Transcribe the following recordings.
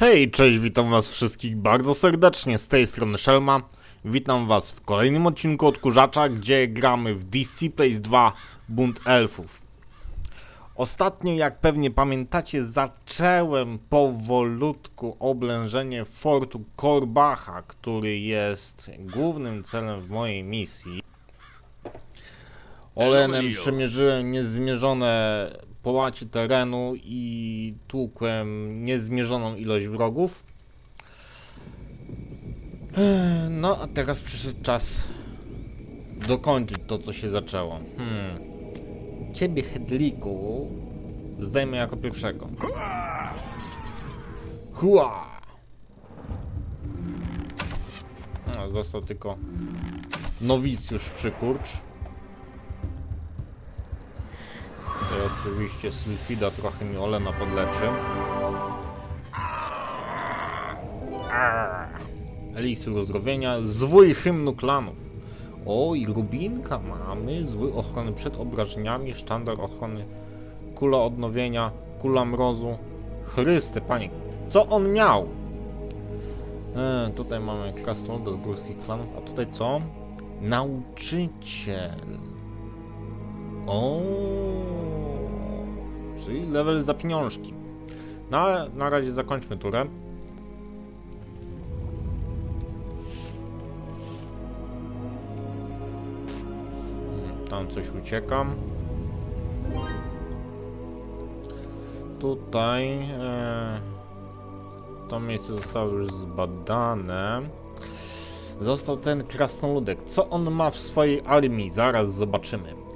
Hej, cześć, witam was wszystkich bardzo serdecznie, z tej strony Shelma. Witam was w kolejnym odcinku Odkurzacza, gdzie gramy w Disciplace 2 Bunt Elfów. Ostatnio, jak pewnie pamiętacie, zacząłem powolutku oblężenie fortu Korbacha, który jest głównym celem w mojej misji. Olenem przemierzyłem niezmierzone połacie terenu i tłukłem niezmierzoną ilość wrogów. No, a teraz przyszedł czas dokończyć to, co się zaczęło. Hmm. Ciebie, Hedliku, zdejmę jako pierwszego. Hua! No, został tylko nowicjusz przykurcz. Oczywiście Sylfida trochę mi Olena podleczy. Eliksir uzdrowienia, zwój hymnu klanów. O, i rubinka mamy, zwój ochrony przed obrażeniami, sztandar ochrony, kula odnowienia, kula mrozu. Chryste, panie, co on miał? E, tutaj mamy krasnoluda z górskich klanów, a tutaj co? Nauczyciel. O, czyli level za pieniążki. No ale na razie zakończmy turę. Tam coś uciekam. Tutaj e, to miejsce zostało już zbadane. Został ten krasnoludek. Co on ma w swojej armii? Zaraz zobaczymy.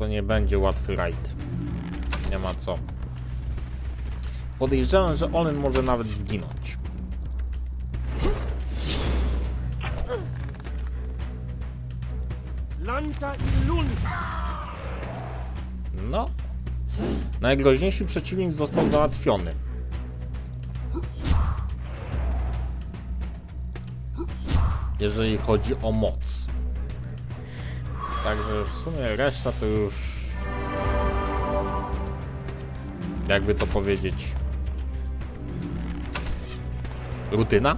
To nie będzie łatwy rajd. Nie ma co. Podejrzewam, że Olen może nawet zginąć. Lanta i Lunta! No. Najgroźniejszy przeciwnik został załatwiony. Jeżeli chodzi o moc. Także w sumie reszta to już. Jakby to powiedzieć. Rutyna?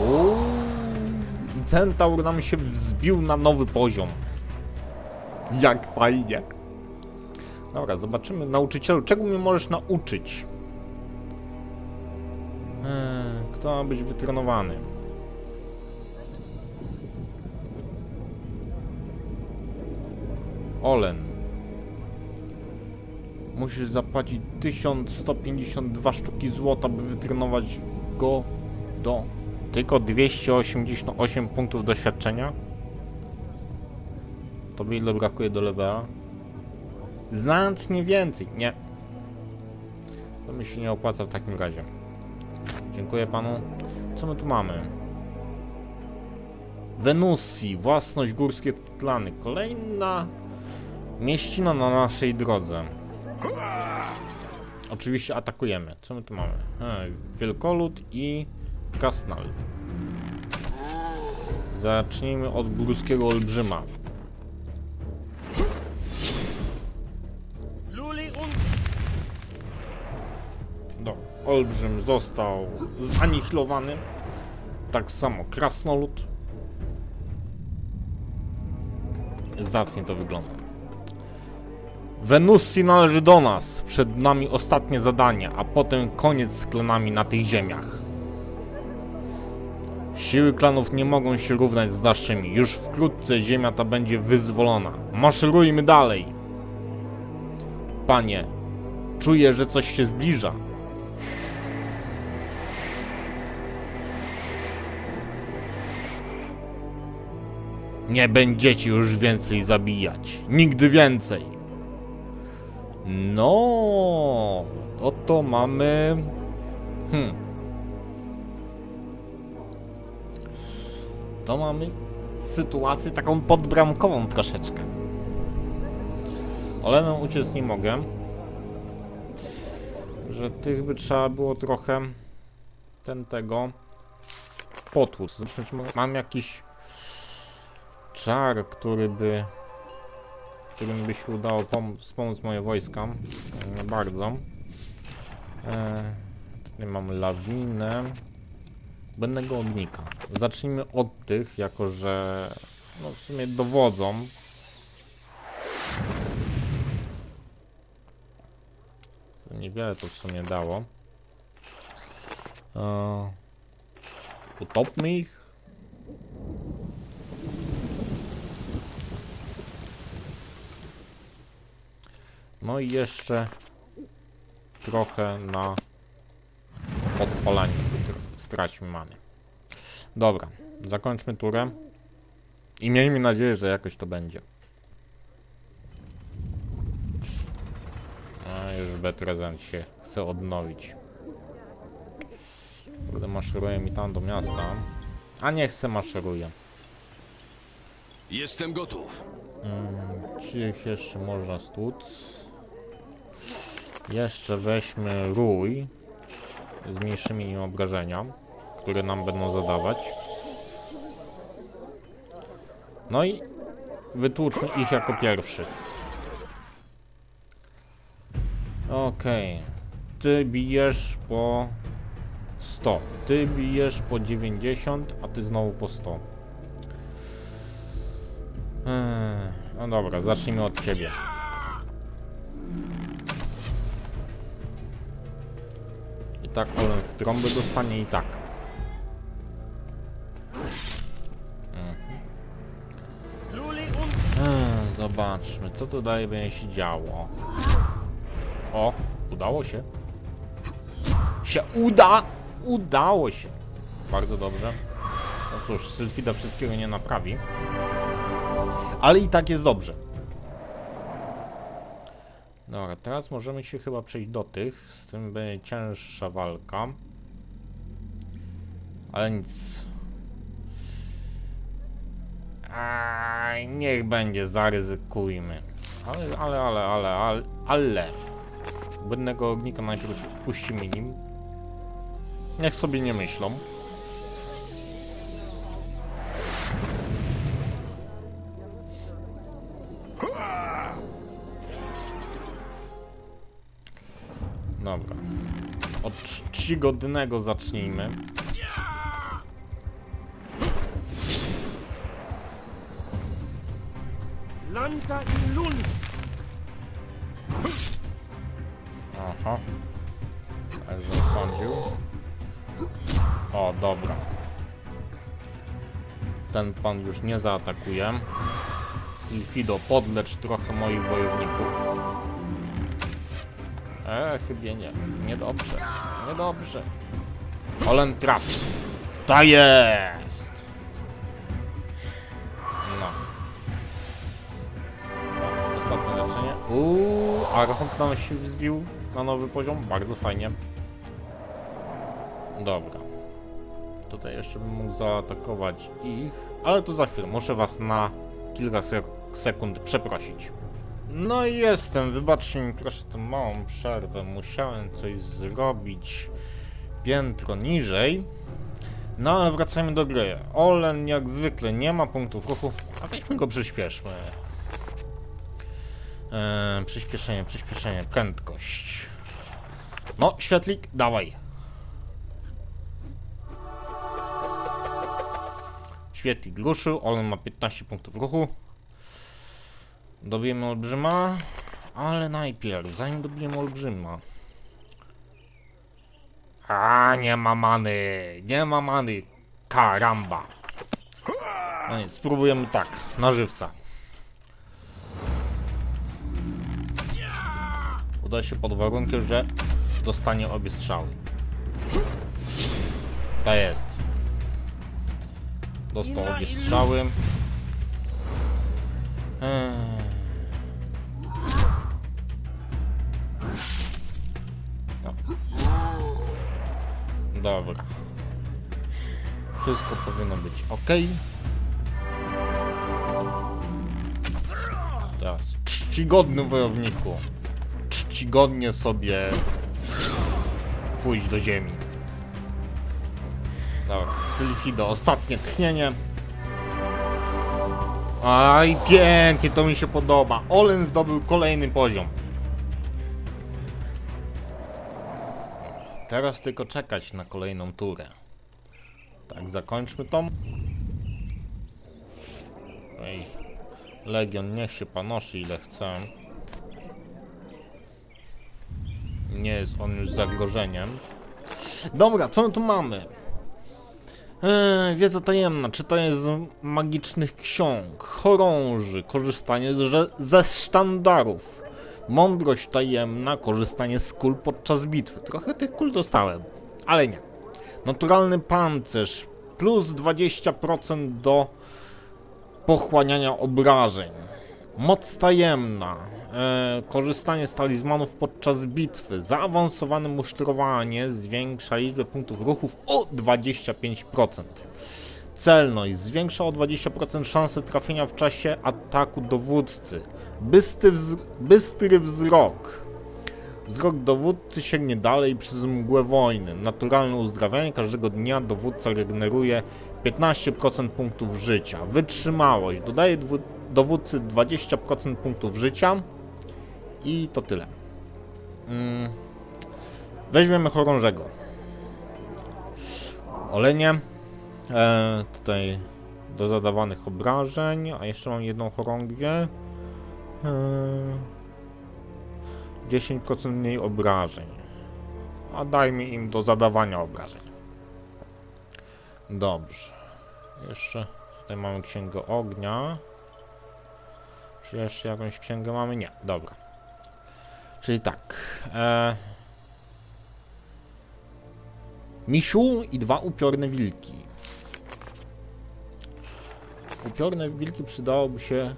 Uuu, I centaur nam się wzbił na nowy poziom. Jak fajnie. Dobra, zobaczymy. Nauczycielu, czego mnie możesz nauczyć? Hmm, kto ma być wytrenowany? Olen. Musisz zapłacić 1152 sztuki złota, by wytrenować go do tylko 288 punktów doświadczenia. Tobie ile brakuje do levela? Znacznie więcej. Nie. To mi się nie opłaca w takim razie. Dziękuję panu. Co my tu mamy? Wenusji, własność górskie tlany. Kolejna mieścina na naszej drodze. Oczywiście atakujemy. Co my tu mamy? E, wielkolud i krasnal. Zacznijmy od górskiego olbrzyma. No, olbrzym został zanihilowany. Tak samo krasnolud. Zacnie to wygląda. Wenussi należy do nas. Przed nami ostatnie zadanie, a potem koniec z klanami na tych ziemiach. Siły klanów nie mogą się równać z naszymi. Już wkrótce ziemia ta będzie wyzwolona. Maszerujmy dalej. Panie, czuję, że coś się zbliża. Nie będziecie już więcej zabijać. Nigdy więcej. No, oto mamy. Hmm. To mamy sytuację taką podbramkową troszeczkę. Oleną uciec nie mogę. Że tych by trzeba było trochę ten tego potłuc. Mam jakiś czar, który by którym by się udało pom- wspomóc moje wojska. Nie bardzo. E, tutaj mamy lawinę. Będnego ognika. Zacznijmy od tych, jako że no w sumie dowodzą. Co niewiele to w sumie dało. E, utopmy ich. No i jeszcze trochę na podpalanie tr- straćmy mamy. Dobra, zakończmy turę i miejmy nadzieję, że jakoś to będzie. A już Betrezent się chce odnowić. Kurde, maszeruje mi tam do miasta. A nie chce maszeruje. Jestem gotów. Czy ich jeszcze można stłuc? Jeszcze weźmy rój z mniejszymi im obrażenia, które nam będą zadawać. No i wytłuczmy ich jako pierwszych. Okej. Ty bijesz po 100. Ty bijesz po 90, a ty znowu po 100. Eee, No dobra, zacznijmy od ciebie. Tak Olen w trąby dostanie i tak. Eee, zobaczmy, co tutaj będzie się działo. O, udało się. Się uda! Udało się. Bardzo dobrze. No cóż, Sylfida wszystkiego nie naprawi. Ale i tak jest dobrze. Dobra, teraz możemy się chyba przejść do tych. Z tym będzie cięższa walka. Ale nic. Aj, niech będzie, zaryzykujmy. Ale, ale, ale, ale, ale, ale. Błędnego ognika najpierw puścimy nim. Niech sobie nie myślą. Czcigodnego zacznijmy. Lanta in Lund! Aha. Tak zasądził. O, dobra. Ten pan już nie zaatakuje. Silfido, podlecz trochę moich wojowników. E, chyba nie. Niedobrze. Niedobrze. Olen traf. Ta jest! No. Ostatnie leczenie. Uuu, Archont nam się wzbił na nowy poziom. Bardzo fajnie. Dobra. Tutaj jeszcze bym mógł zaatakować ich, ale to za chwilę. Muszę was na kilka sek sekund przeprosić. No i jestem. Wybaczcie mi proszę tę małą przerwę. Musiałem coś zrobić piętro niżej. No ale wracajmy do gry. Olen jak zwykle nie ma punktów ruchu, a weźmy go przyspieszmy. Eee, przyspieszenie, przyspieszenie, prędkość. No, świetlik, dawaj. Świetlik ruszył, Olen ma 15 punktów ruchu. Dobijemy olbrzyma, ale najpierw, zanim dobijemy olbrzyma. A, nie ma many, nie ma many. Karamba. No nic, spróbujemy tak, na żywca. Uda się pod warunkiem, że dostanie obie strzały. Ta jest. Dostał obie strzały. Eee. Dobra. Wszystko powinno być ok. Teraz czcigodny wojowniku. Czcigodnie sobie pójść do ziemi. Dobra, Sylfido, ostatnie tchnienie. Aj, pięknie, to mi się podoba. Olen zdobył kolejny poziom. Teraz tylko czekać na kolejną turę. Tak, zakończmy tą. Ej, Legion niech się panoszy ile chce. Nie jest on już zagrożeniem. Dobra, co my tu mamy? Eee, wiedza tajemna, czytanie z magicznych ksiąg, chorąży, korzystanie z, ze sztandarów, mądrość tajemna, korzystanie z kul podczas bitwy. Trochę tych kul dostałem, ale nie. Naturalny pancerz, plus 20% do pochłaniania obrażeń. Moc tajemna, e, korzystanie z talizmanów podczas bitwy, zaawansowane musztrowanie zwiększa liczbę punktów ruchów o 25%. Celność zwiększa o 20% szanse trafienia w czasie ataku dowódcy. Bystry, wzr- bystry wzrok. Wzrok dowódcy sięgnie dalej przez mgłę wojny. Naturalne uzdrawianie każdego dnia dowódca regeneruje 15% punktów życia. Wytrzymałość dodaje dowódcy 20% punktów życia. I to tyle. Mm. Weźmiemy chorążego. Olenie. E, tutaj do zadawanych obrażeń. A jeszcze mam jedną chorągię. E, 10% mniej obrażeń. A dajmy im do zadawania obrażeń. Dobrze. Jeszcze tutaj mamy księgę ognia. Czy jeszcze jakąś księgę mamy? Nie, dobra. Czyli tak. E... Misiu i dwa upiorne wilki. Upiorne wilki przydałoby się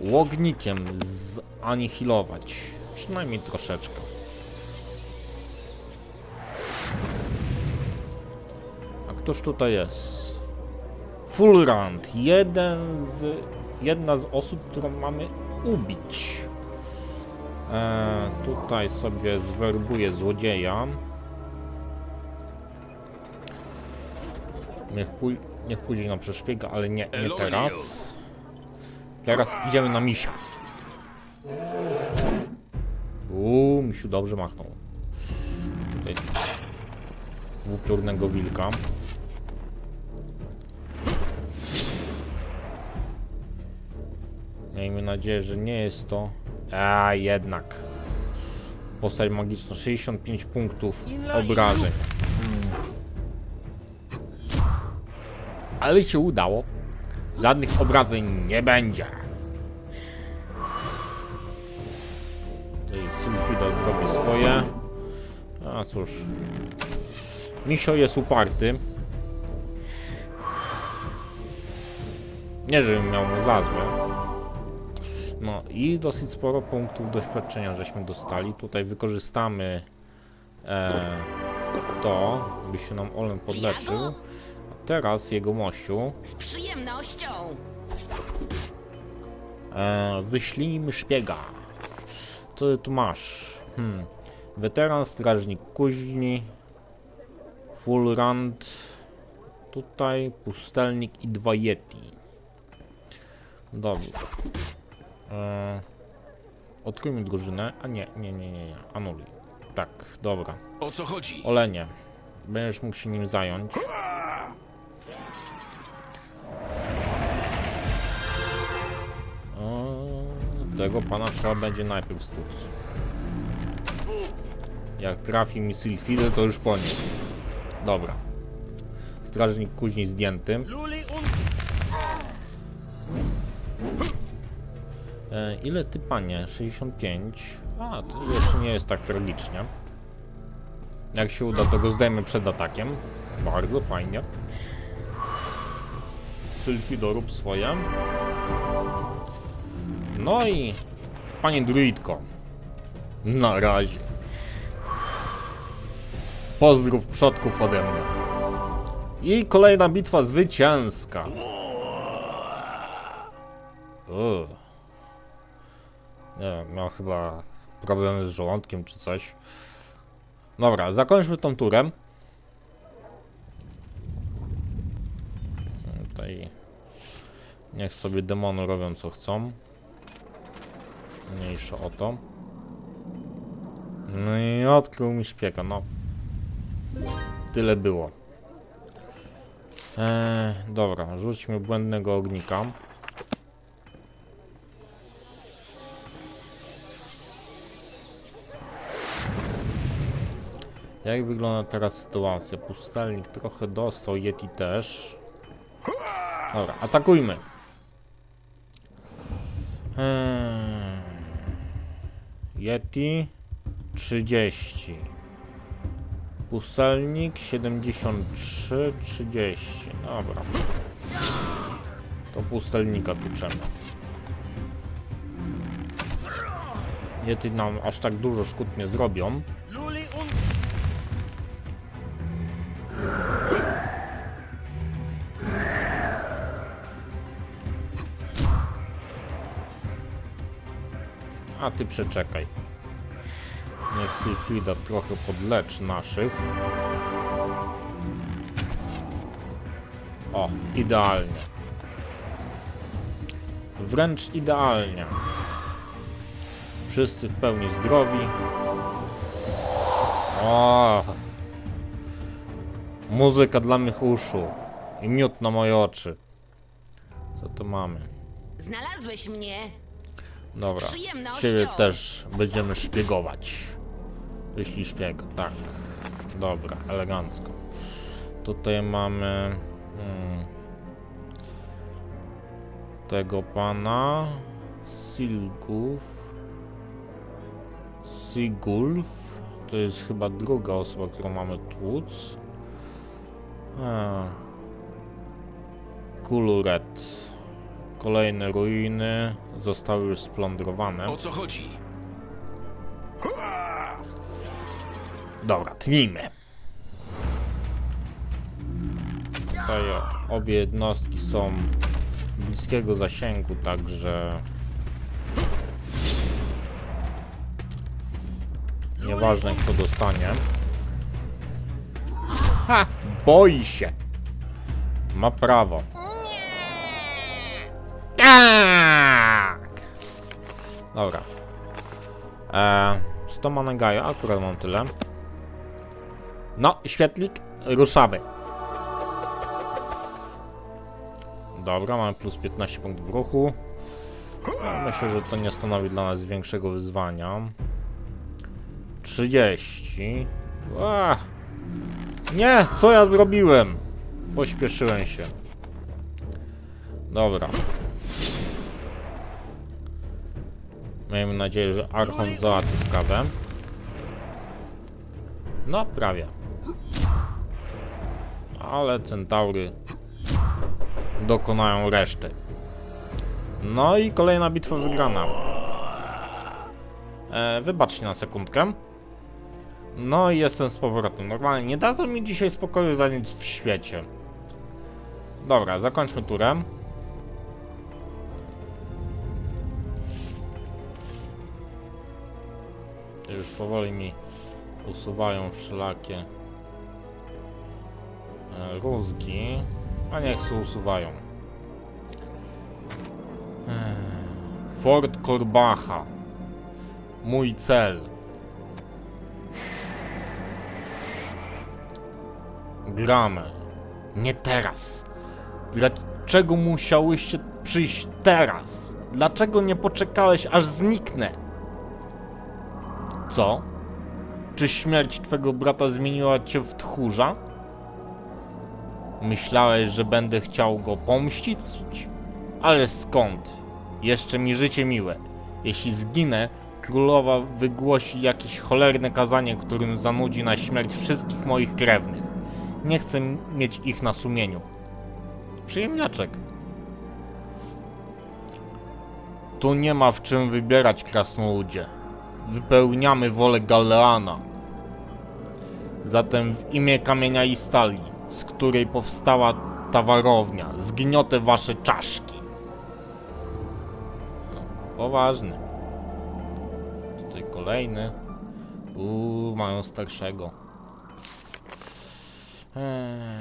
łognikiem zanihilować. Przynajmniej troszeczkę. A któż tutaj jest? Fullrand. Jeden z, jedna z osób, którą mamy ubić. E, tutaj sobie zwerbuję złodzieja. Niech, pój niech pójdzie na przeszpiega, ale nie, nie teraz. Teraz idziemy na misia. Uuu, misiu dobrze machnął. Tutaj dwupiórnego wilka. Miejmy nadzieję, że nie jest to... A jednak. Postać magiczna, 65 punktów obrażeń. Ale się udało. Żadnych obrażeń nie będzie. Tutaj Sylfida zrobi swoje. A cóż. Misio jest uparty. Nie, żebym miał mu za złe. No i dosyć sporo punktów doświadczenia żeśmy dostali. Tutaj wykorzystamy e, to, by się nam Olen podleczył. Teraz jego mościu Z przyjemnością. e, wyślijmy szpiega. Co ty tu masz? Hmm. Weteran, strażnik kuźni, full rand, tutaj pustelnik i dwa yeti. Dobra. E, odkryjmy drużynę. A nie, nie, nie, nie, nie. Anuluj. Tak, dobra. O co chodzi? Olenie. Będziesz mógł się nim zająć. Tego pana trzeba będzie najpierw stłuc. Jak trafi mi Sylfidę, to już po nim. Dobra. Strażnik kuźni zdjęty. E, ile ty, panie? 65. A, to jeszcze nie jest tak tragicznie. Jak się uda, to go zdejmę przed atakiem. Bardzo fajnie. Sylfido, rób swoje. No i... Panie druidko. Na razie. Pozdrów przodków ode mnie. I kolejna bitwa zwycięska. Uuu. Nie wiem, miał chyba problemy z żołądkiem czy coś. Dobra, zakończmy tą turę. Tutaj Niech sobie demony robią co chcą. Mniejsza o to. No i odkrył mi szpiega, no. Tyle było. Eee, dobra, rzućmy błędnego ognika. Jak wygląda teraz sytuacja? Pustelnik trochę dostał, Yeti też. Dobra, atakujmy. Eee, Yeti 30. Pustelnik 73, 30. Dobra. To pustelnika tuczemy. Yeti nam aż tak dużo szkód nie zrobią. A ty przeczekaj. Niech Sylfida trochę podlecz naszych. O, idealnie. Wręcz idealnie. Wszyscy w pełni zdrowi. O! Muzyka dla mych uszu. I miód na moje oczy. Co to mamy? Znalazłeś mnie. Dobra. Ciebie też będziemy szpiegować. Jeśli szpieg, tak. Dobra, elegancko. Tutaj mamy hmm, tego pana Silgów. Sigulf. To jest chyba druga osoba, którą mamy tłuc. Kuluret. Kolejne ruiny zostały już splądrowane. O co chodzi? Dobra, tnijmy. Tutaj obie jednostki są bliskiego zasięgu, także nieważne kto dostanie. Ha! Boi się. Ma prawo. Tak! Dobra. Eee, 100 managaja, akurat mam tyle. No, świetlik, ruszamy. Dobra, mamy plus 15 punktów ruchu. Myślę, że to nie stanowi dla nas większego wyzwania. 30. Ach. Nie, co ja zrobiłem? Pośpieszyłem się. Dobra. Miejmy nadzieję, że Archon załatwi sprawę. No, prawie. Ale centaury dokonają reszty. No i kolejna bitwa wygrana. E, wybaczcie na sekundkę. No i jestem z powrotem. Normalnie nie dadzą mi dzisiaj spokoju za nic w świecie. Dobra, zakończmy turę. Już powoli mi usuwają wszelakie e, rózgi, a niech się usuwają. Ech, Fort Korbacha. Mój cel. Gramy. Nie teraz. Dlaczego musiałyście przyjść teraz? Dlaczego nie poczekałeś aż zniknę? Co? Czy śmierć twego brata zmieniła cię w tchórza? Myślałeś, że będę chciał go pomścić? Ale skąd? Jeszcze mi życie miłe. Jeśli zginę, królowa wygłosi jakieś cholerne kazanie, którym zanudzi na śmierć wszystkich moich krewnych. Nie chcę mieć ich na sumieniu. Przyjemniaczek. Tu nie ma w czym wybierać, krasnoludzie. Wypełniamy wolę Galeana. Zatem w imię kamienia i stali, z której powstała ta warownia, zgniotę wasze czaszki. No, poważny. Tutaj kolejny. Uuu, mają starszego. Eee,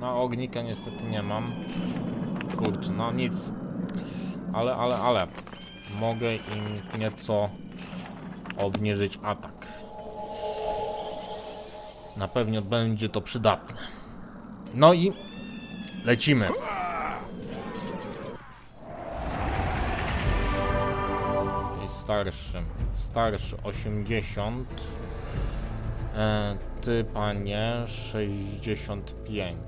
na ognika niestety nie mam. kurczę, no nic. Ale, ale, ale. Mogę im nieco obniżyć atak. Na pewno będzie to przydatne. No i lecimy. I starszy. Starszy 80. E, ty panie 65.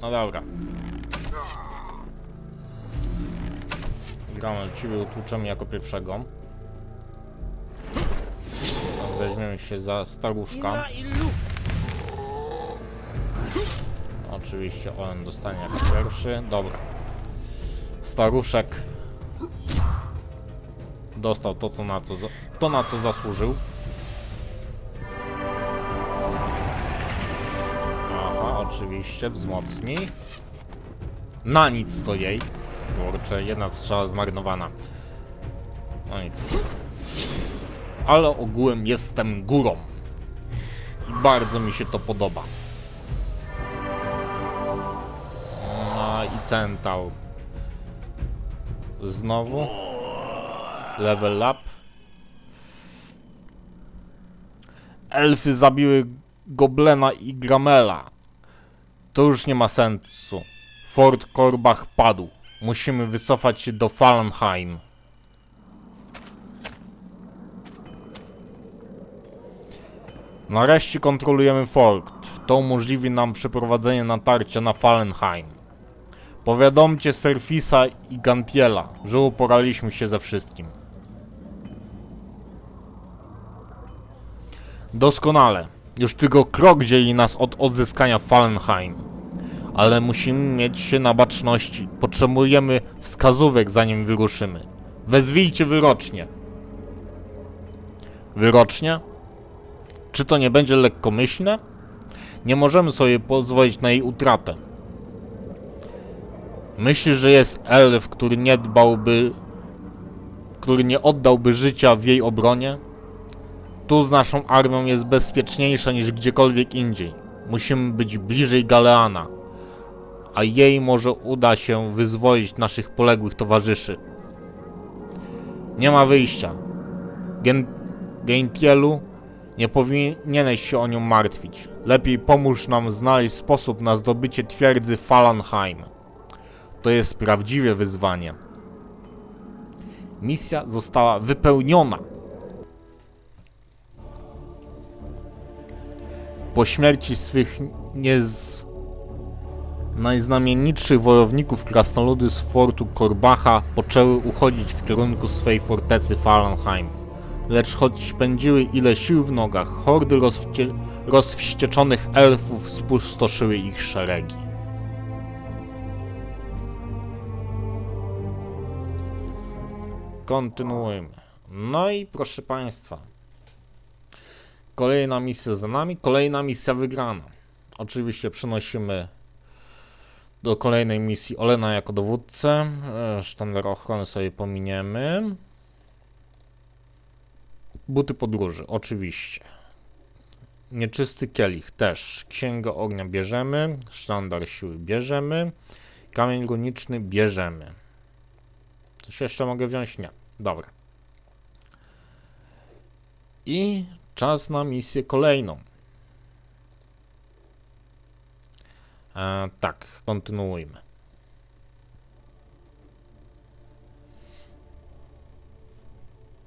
No dobra. Gramy ciebie utłuczemy jako pierwszego. Weźmiemy się za staruszka. Oczywiście on dostanie jako pierwszy. Dobra. Staruszek dostał to, co na co, to na co zasłużył. Aha, oczywiście, wzmocni. Na nic to jej. Kurczę, jedna strzała zmarnowana. No nic. Ale ogółem jestem górą. I bardzo mi się to podoba. No i Centaur. Znowu. Level up. Elfy zabiły Goblena i Gramela. To już nie ma sensu. Fort Korbach padł. Musimy wycofać się do Fallenheim. Nareszcie kontrolujemy fort. To umożliwi nam przeprowadzenie natarcia na Fallenheim. Powiadomcie Serfisa i Gantiela, że uporaliśmy się ze wszystkim. Doskonale. Już tylko krok dzieli nas od odzyskania Fallenheim. Ale musimy mieć się na baczności. Potrzebujemy wskazówek zanim wyruszymy. Wezwijcie wyrocznie. Wyrocznie? Czy to nie będzie lekkomyślne? Nie możemy sobie pozwolić na jej utratę. Myślisz, że jest elf, który nie dbałby, który nie oddałby życia w jej obronie? Tu z naszą armią jest bezpieczniejsza niż gdziekolwiek indziej. Musimy być bliżej Galeana, a jej może uda się wyzwolić naszych poległych towarzyszy. Nie ma wyjścia. Gen Gentielu, nie powinieneś się o nią martwić. Lepiej pomóż nam znaleźć sposób na zdobycie twierdzy Falanheim. To jest prawdziwe wyzwanie. Misja została wypełniona. Po śmierci swych niez... najznamienitszych wojowników krasnoludy z fortu Korbacha poczęły uchodzić w kierunku swej fortecy Falanheim. Lecz choć pędziły ile sił w nogach, hordy rozwścieczonych elfów spustoszyły ich szeregi. Kontynuujmy. No i proszę Państwa. Kolejna misja za nami, kolejna misja wygrana. Oczywiście przenosimy do kolejnej misji Olena jako dowódcę. E, Sztandar ochrony sobie pominiemy. Buty podróży, oczywiście. Nieczysty kielich też. Księgę ognia bierzemy. Sztandar siły bierzemy. Kamień runiczny bierzemy. Coś jeszcze mogę wziąć? Nie. Dobra. I czas na misję kolejną. E, tak, kontynuujmy.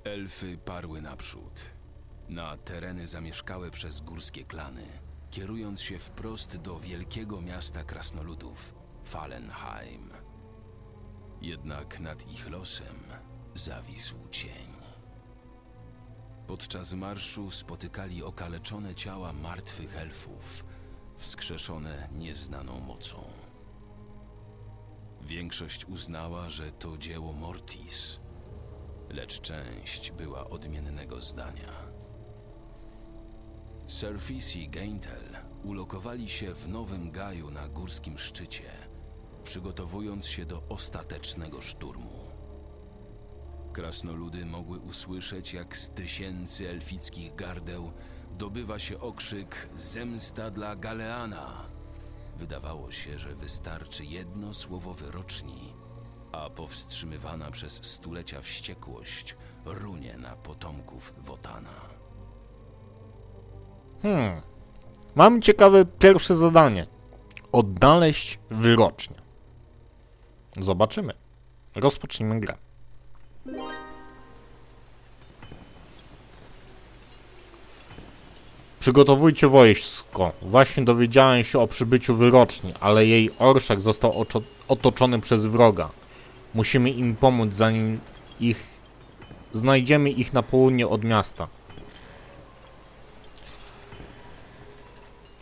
Elfy parły naprzód, na tereny zamieszkałe przez górskie klany, kierując się wprost do wielkiego miasta krasnoludów, Fallenheim. Jednak nad ich losem zawisł cień. Podczas marszu spotykali okaleczone ciała martwych elfów, wskrzeszone nieznaną mocą. Większość uznała, że to dzieło Mortis, lecz część była odmiennego zdania. Surfis i Gaintel ulokowali się w Nowym Gaju na górskim szczycie, przygotowując się do ostatecznego szturmu. Krasnoludy mogły usłyszeć, jak z tysięcy elfickich gardeł dobywa się okrzyk Zemsta dla Galeana. Wydawało się, że wystarczy jedno słowo wyroczni, a powstrzymywana przez stulecia wściekłość runie na potomków Wotana. Hmm. Mam ciekawe pierwsze zadanie. Odnaleźć wyrocznie. Zobaczymy. Rozpocznijmy grę. Przygotowujcie wojsko. Właśnie dowiedziałem się o przybyciu wyroczni, ale jej orszak został oczo- otoczony przez wroga. Musimy im pomóc, zanim ich... Znajdziemy ich na południe od miasta.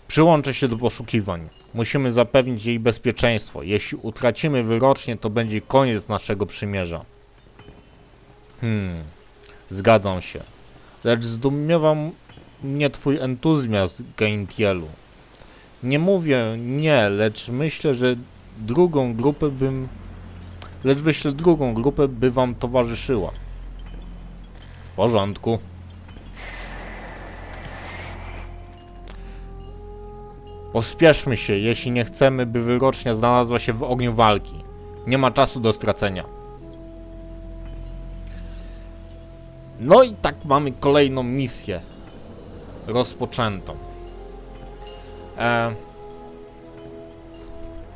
Przyłączę się do poszukiwań. Musimy zapewnić jej bezpieczeństwo. Jeśli utracimy wyrocznie, to będzie koniec naszego przymierza. Hmm, zgadzam się. Lecz zdumiewa mnie twój entuzjazm, Gaintielu. Nie mówię nie, lecz myślę, że drugą grupę bym... Lecz wyślę drugą grupę, by wam towarzyszyła. W porządku. Pospieszmy się, jeśli nie chcemy, by wyrocznia znalazła się w ogniu walki. Nie ma czasu do stracenia. No i tak mamy kolejną misję rozpoczętą. E,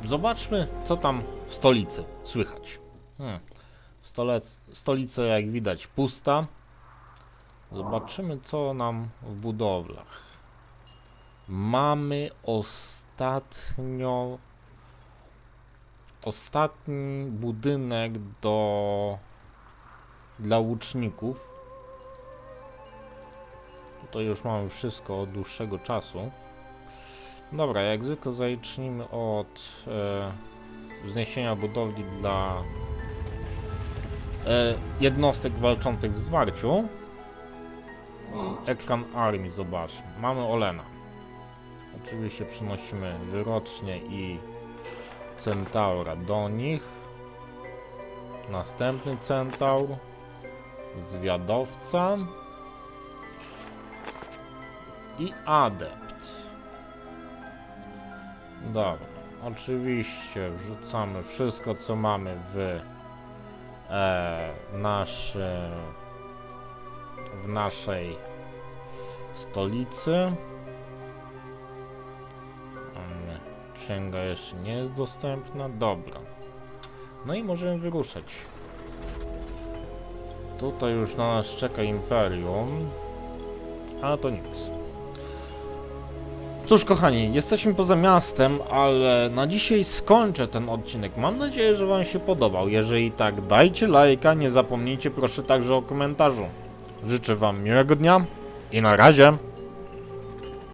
zobaczmy, co tam w stolicy słychać. Hmm. Stolec, stolica, jak widać, pusta. Zobaczymy, co nam w budowlach. Mamy ostatnio ostatni budynek do dla łuczników. To już mamy wszystko od dłuższego czasu. Dobra, jak zwykle zacznijmy od e, wzniesienia budowli dla e, jednostek walczących w zwarciu. Ekran armii, zobaczmy. Mamy Olena. Oczywiście przynosimy wyrocznie i centaura do nich. Następny centaur. Zwiadowca. I adept. Dobra. Oczywiście wrzucamy wszystko co mamy w e, w naszej stolicy. Księga jeszcze nie jest dostępna. Dobra. No i możemy wyruszać. Tutaj już na nas czeka Imperium. Ale to nic. Cóż, kochani, jesteśmy poza miastem, ale na dzisiaj skończę ten odcinek. Mam nadzieję, że Wam się podobał. Jeżeli tak, dajcie lajka, nie zapomnijcie proszę także o komentarzu. Życzę Wam miłego dnia i na razie.